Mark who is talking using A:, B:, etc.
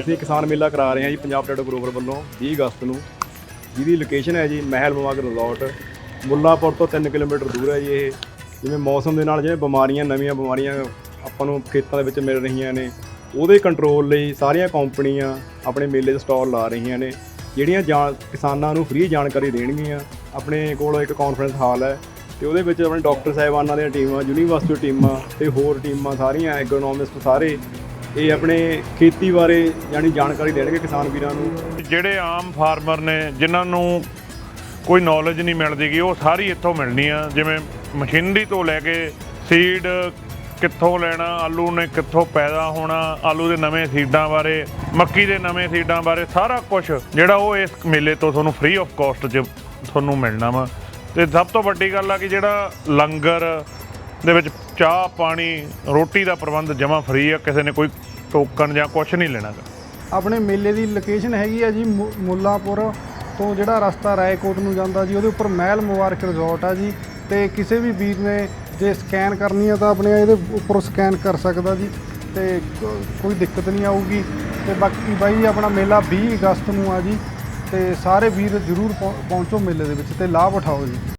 A: ਅਸੀਂ ਕਿਸਾਨ ਮੇਲਾ ਕਰਾ ਰਹੇ ਹਾਂ ਜੀ ਪੰਜਾਬ ਟੈਟੋ ਗਰੋਵਰ ਵੱਲੋਂ 20 ਅਗਸਤ ਨੂੰ। ਜਿਹਦੀ ਲੋਕੇਸ਼ਨ ਹੈ ਜੀ ਮਹਿਲ ਬਾਗ ਰਿਜ਼ੋਰਟ। ਮੁੱਲਾਪੁਰ ਤੋਂ 3 ਕਿਲੋਮੀਟਰ ਦੂਰ ਹੈ ਜੀ ਇਹ। ਜਿਵੇਂ ਮੌਸਮ ਦੇ ਨਾਲ ਜਿਵੇਂ ਬਿਮਾਰੀਆਂ, ਨਵੀਆਂ ਬਿਮਾਰੀਆਂ ਆਪਾਂ ਨੂੰ ਖੇਤਾਂ ਦੇ ਵਿੱਚ ਮਿਲ ਰਹੀਆਂ ਨੇ। ਉਹਦੇ ਕੰਟਰੋਲ ਲਈ ਸਾਰੀਆਂ ਕੰਪਨੀਆਂ ਆਪਣੇ ਮੇਲੇ 'ਤੇ ਸਟਾਲ ਲਾ ਰਹੀਆਂ ਨੇ। ਜਿਹੜੀਆਂ ਜਾਣ, ਕਿਸਾਨਾਂ ਨੂੰ ਫ੍ਰੀ ਜਾਣਕਾਰੀ ਦੇਣਗੀਆਂ। ਆਪਣੇ ਕੋਲ ਇੱਕ ਕਾਨਫਰੰਸ ਹਾਲ ਹੈ ਤੇ ਉਹਦੇ ਵਿੱਚ ਆਪਣੇ ਡਾਕਟਰ ਸਾਹਿਬਾਨਾਂ ਦੀਆਂ ਟੀਮਾਂ ਯੂਨੀਵਰਸਿਟੀ ਟੀਮਾਂ ਤੇ ਹੋਰ ਟੀਮਾਂ ਸਾਰੀਆਂ ਐਗਰੋਨੋਮਿਸਟ ਸਾਰੇ ਇਹ ਆਪਣੇ ਖੇਤੀ ਬਾਰੇ ਯਾਨੀ ਜਾਣਕਾਰੀ ਦੇਣਗੇ ਕਿਸਾਨ ਵੀਰਾਂ ਨੂੰ।
B: ਜਿਹੜੇ ਆਮ ਫਾਰਮਰ ਨੇ, ਜਿਨ੍ਹਾਂ ਨੂੰ ਕੋਈ ਨੌਲੇਜ ਨਹੀਂ ਮਿਲਦੀਗੀ ਉਹ ਸਾਰੀ ਇੱਥੋਂ ਮਿਲਣੀ ਆ। ਜਿਵੇਂ ਮਸ਼ੀਨਰੀ ਤੋਂ ਲੈ ਕੇ ਸੀਡ ਕਿੱਥੋਂ ਲੈਣਾ, ਆਲੂ ਨੇ ਕਿੱਥੋਂ ਪੈਦਾ ਹੋਣਾ, ਆਲੂ ਦੇ ਨਵੇਂ ਸੀਡਾਂ ਬਾਰੇ, ਮੱਕੀ ਦੇ ਨਵੇਂ ਸੀਡਾਂ ਬਾਰੇ ਸਾਰਾ ਕੁਝ ਜਿਹੜਾ ਉਹ ਇਸ ਮੇਲੇ ਤੋਂ ਤੁਹਾਨੂੰ ਫ੍ਰੀ ਆਫ ਕਾਸਟ 'ਚ ਤੁਹਾਨੂੰ ਮਿਲਣਾ ਵਾ। ਤੇ ਸਭ ਤੋਂ ਵੱਡੀ ਗੱਲ ਆ ਕਿ ਜਿਹੜਾ ਲੰਗਰ ਦੇ ਵਿੱਚ ਚਾਹ, ਪਾਣੀ, ਰੋਟੀ ਦਾ ਪ੍ਰਬੰਧ ਜਮਾ ਫ੍ਰੀ ਆ, ਕਿਸੇ ਨੇ ਕੋਈ ਟੋਕਨ ਜਾਂ ਕੁਝ ਨਹੀਂ ਲੈਣਾ
C: ਆਪਣੇ ਮੇਲੇ ਦੀ ਲੋਕੇਸ਼ਨ ਹੈਗੀ ਆ ਜੀ ਮੁ- ਮੁੱਲਾਪੁਰ ਤੋਂ ਜਿਹੜਾ ਰਸਤਾ ਰਾਏਕੋਟ ਨੂੰ ਜਾਂਦਾ ਜੀ, ਉਹਦੇ ਉੱਪਰ ਮਹਿਲ ਮੁਬਾਰਕ ਰਿਜ਼ੋਰਟ ਆ ਜੀ। ਤੇ ਕਿਸੇ ਵੀ ਵੀਰ ਨੇ ਜੇ ਸਕੈਨ ਕਰਨੀ ਆ ਤਾਂ ਆਪਣੇ ਇਹਦੇ ਉੱਪਰੋਂ ਸਕੈਨ ਕਰ ਸਕਦਾ ਜੀ। ਤੇ ਕੋਈ ਦਿੱਕਤ ਨਹੀਂ ਆਊਗੀ। ਤੇ ਬਾਕੀ ਬਾਈ ਆਪਣਾ ਮੇਲਾ 20 ਅਗਸਤ ਨੂੰ ਆ ਜੀ। ਤੇ ਸਾਰੇ ਵੀਰ ਜ਼ਰੂਰ ਪਹੁੰ- ਪਹੁੰਚੋ ਮੇਲੇ ਦੇ ਵਿੱਚ ਤੇ ਲਾਭ ਉਠਾਓ ਜੀ।